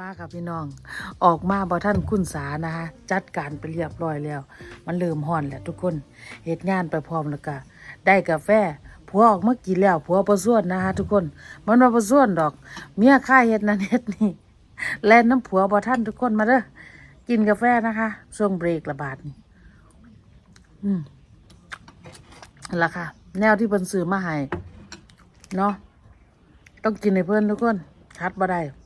มาค่ะพี่น้อง ออกมาบ่ท่านคุณสานะคะจัดการไปเรียบร้อยแล้ว มันเริ่มห่อนแหล้วทุกคนเฮ็ดงานไปพร้อมแล้วก็ได้กาแฟผัวออกมากินแล้วผัวประส่วนนะคะทุกคน มันว่าประส่วนดอก เมียค่าเฮ็ดนั่นเฮ็ดนี่แล่นน้ำผัวบ่ท่านทุกคนมาเด้อกินกาแฟนะคะ ช่วงเบรกระบาดนี่อืมล่ะค่ะ แนวที่เพิ่นซื้อมาให้เนาะต้องกินให้เพิ่นทุกคนคัดบ่ได้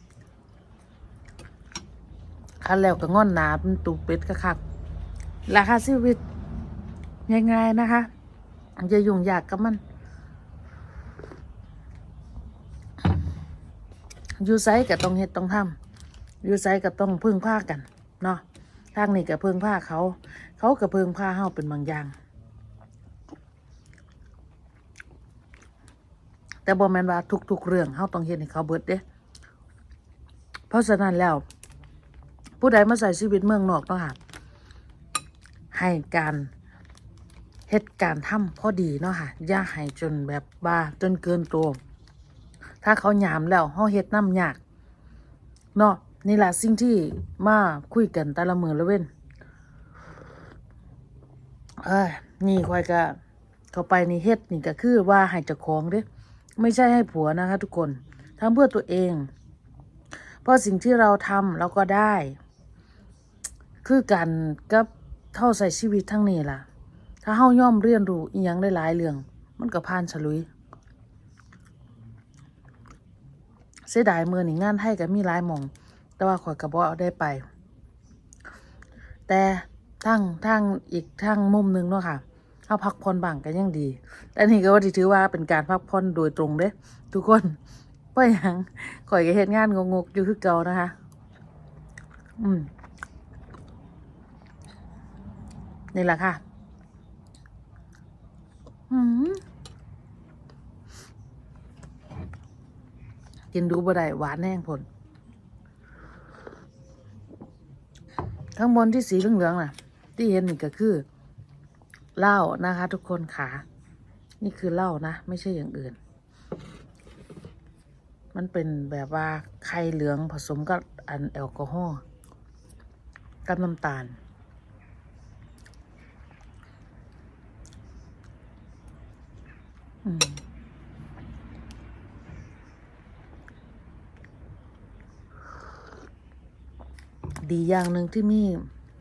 คันแล้วก็ง่อนหนาเป็นตูเป็ดกะคักราคาชีวิตง่ายๆนะคะอย่ายุ่งยากกับมัน อยู่ไซก็ต้องเฮ็ดต้องทำอยู่ไซก็ต้องพึ่งพากัน เนาะทางนี้ก็พึ่งพาเขา เขาก็พึ่งพาเฮาเป็นบางอย่าง แต่บ่แมนว่าทุกๆเรื่องเฮาต้องเฮ็ดให้เขาเบิดเด้ เพราะฉะนั้นแล้ว ผู้ใดมาใส่ชีวิตเมืองนอกต้องหาให้การเฮ็ดการทำพอดีเนาะค่ะอย่าให้จนแบบบ้าจนเกินตัว ถ้าเขาหยามแล้วเฮาเฮ็ดน้ำยากเนาะนี่แหละสิ่งที่มาคุยกันแต่ละมือละเว้นเอ้ยนี่คอยก็เข้าไปนี่เฮ็ดนี่ก็คือว่าให้เจ้าของเด้ไม่ใช่ให้ผัวนะคะ ทุกคนทำเพื่อตัวเอง เพราะสิ่งที่เราทำเราก็ได้ คือกันกับเท่าใส่ชีวิตทั้งนี้ล่ะ ถ้าเฮาย่อมเรียนรู้อีหยังได้หลายเรื่อง มันก็ผ่านฉลุย เสียดายมือนี่งานไทยก็มีหลายหมอง แต่ว่าข่อยก็บ่ได้ไป แต่ทั้งทั้งอีกทั้งมุมนึงเนาะค่ะเฮาพักผ่อนบ้างก็ยังดี แต่นี่ก็ว่าถือว่าเป็นการพักผ่อนโดยตรงเด้ทุกคนเพราะหยังข่อยก็เฮ็ดงานงกๆอยู่คือเก่านะคะ อืม นี่แหละค่ะอืมกินดูบ่ได้หวานแห้งผลข้างบนที่สีเหลืองๆน่ะ ที่เห็นนี่ก็คือเหล้านะคะ ทุกคนขานี่คือเหล้านะไม่ใช่อย่างอื่น มันเป็นแบบว่าไข่เหลืองผสมกับอันแอลกอฮอล์กับน้ำตาล ดีอย่างหนึ่งที่มี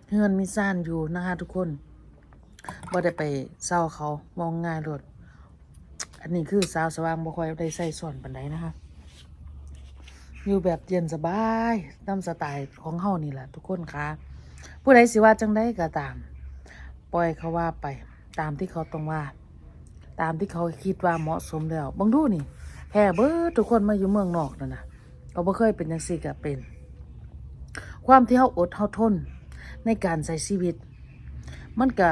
เฮือนมีซ่านอยู่นะคะทุกคนบ่ได้ไปเศร้าเขามองง่ายโลดอันนี้คือสาวสว่างบ่ค่อยได้ใส่ส่วนปานใดนะคะ อยู่แบบเย็นสบายตามสไตล์ของเฮานี่แหละทุกคนคะผู้ใดสิว่าจังได้ก็ตาม ปล่อยเขาว่าไป ตามที่เขาต้องว่า ตามที่เขาคิดว่าเหมาะสมแล้วบางดูนี่แห่เบิดทุกคนมาอยู่เมืองนอกนั่นนะเขาบ่เคยเป็นจังซี่ก็เป็น ความที่เขาอดเขาทนในการใช้ชีวิต มันก็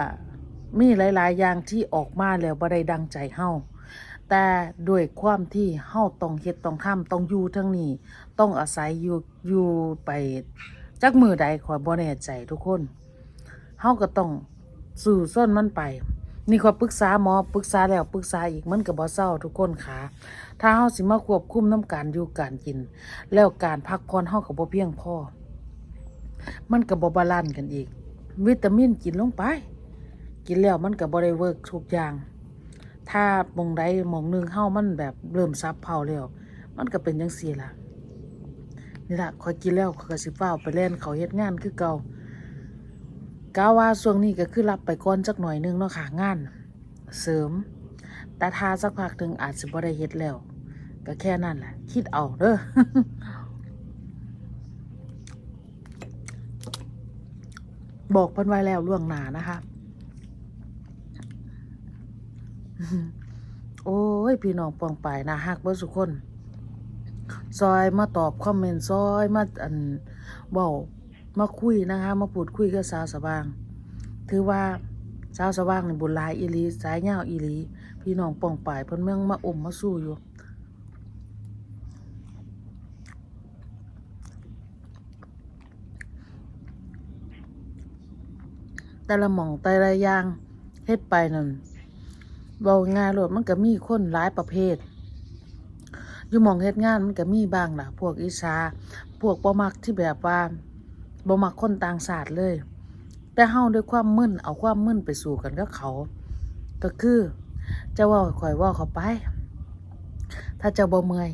มีหลาย ๆ อย่างที่ออกมาแล้วบ่ได้ดังใจเฮาแต่ด้วยความที่เฮาต้องเฮ็ดต้องทำต้องอยู่ทั้งนี้ ต้องอาศัยอยู่อยู่ไปจักมือใดขอยบ่แน่ใจทุกคนเฮาก็ต้องสู่ส้นมันไป นี่ขอปรึกษาหมอปรึกษาแล้วปรึกษาอีกมันก็บ่เศร้าทุกคนค่ะถ้าเฮาสิมาควบคุมน้ำการอยู่การกิน แล้วการพักผ่อนเฮาก็บ่เพียงพอ มันก็บบาลานซ์กันอีก วิตามินกินลงไป กินแล้วมันก็บ่ได้เวิร์กทุกอย่าง ถ้ามองใดมองหนึงเฮามันแบบเริ่มซับเผาแล้วมันก็เป็นจังซี่ล่ะนี่ล่ะคอยกินแล้วข้อยสิฟ้าวไปเล่นเขาเฮ็ดงานคือเก่ากาว่าช่วงนี้ก็คือรับไปก่อนจักหน่อยหนึงเนาะค่ะงาน เสริม แต่ถ้าสักพักหนึ่งอาจสิบ่ได้เฮ็ดแล้ว ก็แค่นั้นแหละคิดเอาเด้อ บอกเพิ่นไว้แล้วล่วงหน้านะคะโอ้ย พี่น้องปองไปนะฮักเบิดสุคนซอยมาตอบคอมเมนต์ซอยมาอันเว้ามาคุยนะคะ มาพูดคุยกับสาวสว่าง ถือว่าสาวสว่างในบุญลายอีลีสายยาอีลีพี่น้องปองไปเพิ่นเมืองมาอมมาสู้อยู่ แต่ละหม่องแต่ละอย่างเฮ็ดไปนั่นเบาง่ายโลดมันก็มีคนหลายประเภท อยู่หม่องเฮ็ดงานมันก็มีบ้างล่ะ พวกอิสาพวกบ่มักที่แบบว่าบ่มักคนต่างชาติเลย แต่เฮาด้วยความมึนเอาความมึนไปสู่กันกับเขา ก็คือเจะว่าข่อยว่าเขาไป ถ้าเจ้าบ่เมื่อย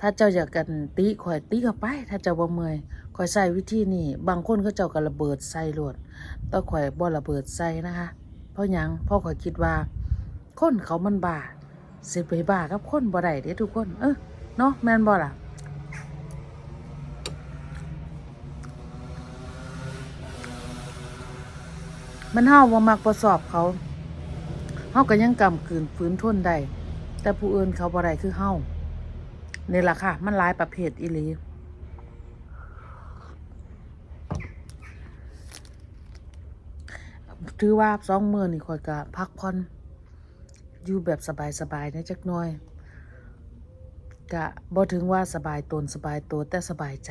ถ้าเจ้าอยากกันติข่อยติเข้าไป ถ้าเจ้าบ่เมื่อยข่อยใส่วิธีนี้บางคนเขาเจ้าก็ระเบิดใส่รวด ต่อข่อยบ่ระเบิดใส่นะคะ เพราะยังพราะข่อยคิดว่า คนเขามันบ้าสิไปบ้ากับคนบ่ได้เด้ทุกคน เออเนาะแม่นบ่ล่ะมันเฮาบ่ามักบ่สอบเขาเฮาก็ยังกำกืนฝืนทนได้แต่ผู้อื่นเขาบ่ได้คือเฮานี่ล่ะค่ะ มันหลายประเภทอีหลี ถือว่าสองมือนี่ข่อยก็พักผ่อนอยู่แบบสบายๆนะจักหน่อยก็บ่ถึงว่าสบายตนสบายตัวแต่สบายใจ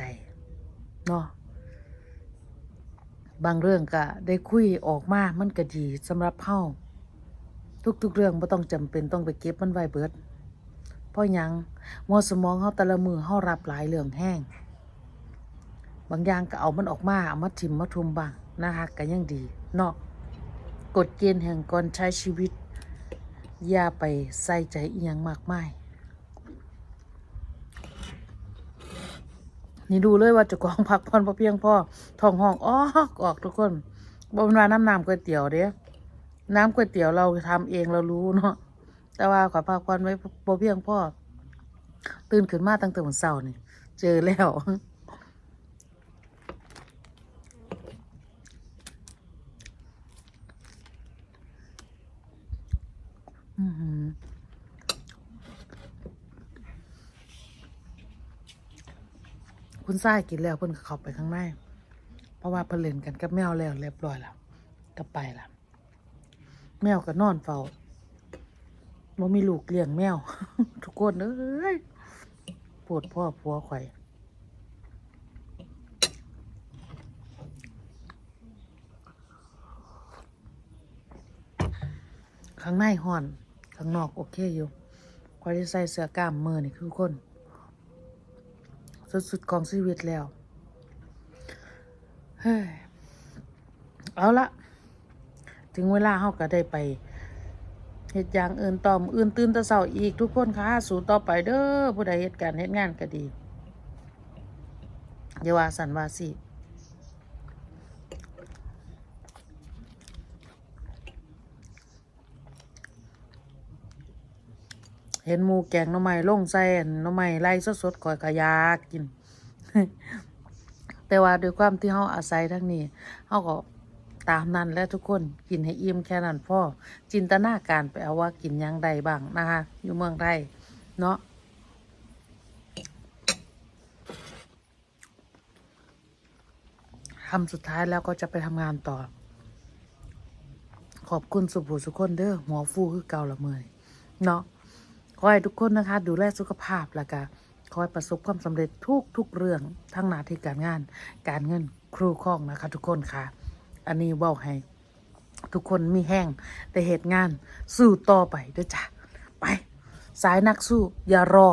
เนาะบางเรื่องก็ได้คุยออกมามันก็ดีสำหรับเฮาทุกๆเรื่องบ่ต้องจำเป็นต้องไปเก็บมันไว้เบิดเพราะยังมัวสมองเฮาแต่ละมือเฮารับหลายเรื่องแห้ง บางอย่างก็เอามันออกมาเอามาทิมมาทุมบ้างนะคะก็ยังดีเนาะ กฎเกณฑ์แห่งการใช้ชีวิต อย่าไปใส่ใจเอียงมากมาย นี่ดูเลยว่าจะกองพักผ่อนพอเพียงพอท้องห้องออกออกทุกคนบ่เป็นาน้ำน้ำก๋วยเตี๋ยวเด้น้ำก๋วยเตี๋ยวเราทำเองเรารู้เนาะแต่ว่าขอพักผ่อนไว้พอเพียงพ่อตื่นขึ้นมาตั้งแต่วันเสาร์นี่เจอแล้ว อือหือคุณทรายกินแล้วเพิ่นก็เข้าไปข้างใน เพราะว่าเพิ่นเล่นกันกับแมวแล้วเรียบร้อยแล้วก็ไปละแมวก็นอนเฝ้าบ่มีลูกเลี้ยงแมว ทุกคนเอ้ยปวดพ่อผัวข่อยข้างในห่อน ข้างนอกโอเคอยู่ข่อยได้ใส่เสื้อกล้ามมือนี่คือคน สุดๆของชีวิตแล้ว เฮ้ย เอาละ ถึงเวลาเฮาก็ได้ไปเฮ็ดอย่างอื่นต่อมออื่นตื่นตะเช้าอีกทุกคนค่ะสู่ต่อไปเด้อผู้ใดเฮ็ดการณ์เฮ็ดงานก็ดีอย่าว่าสันว่าสิ เห็นหมูแกงน่อไม้ลงใส่อันน่อไม้ไล่สดๆก่อยก็อยากกิน แต่ว่าด้วยความที่เฮาอาศัยทั้งนี้เฮาก็ตามนั้นแล้วทุกคนกินให้อิ่มแค่นั้นพ่อจินตนาการไปเอาว่ากินยังใดบ้างนะคะอยู่เมืองไทยเนาะทำสุดท้ายแล้วก็จะไปทำงานต่อ ขอบคุณสุภูสุคนเด้อหัวฟูคือเก่าละเมยเนาะ ขอให้ทุกคนนะคะ ดูแลสุขภาพแล้วก็ขอให้ประสบความสำเร็จทุกทุกเรื่องทั้งหน้าที่การงาน การเงินครูข้องนะคะ ทุกคนค่ะ อันนี้เว่าให้ ทุกคนมีแห้งแต่เหตุงานสู้ต่อไปเด้วยจ้ะไป สายนักสู้อย่ารอ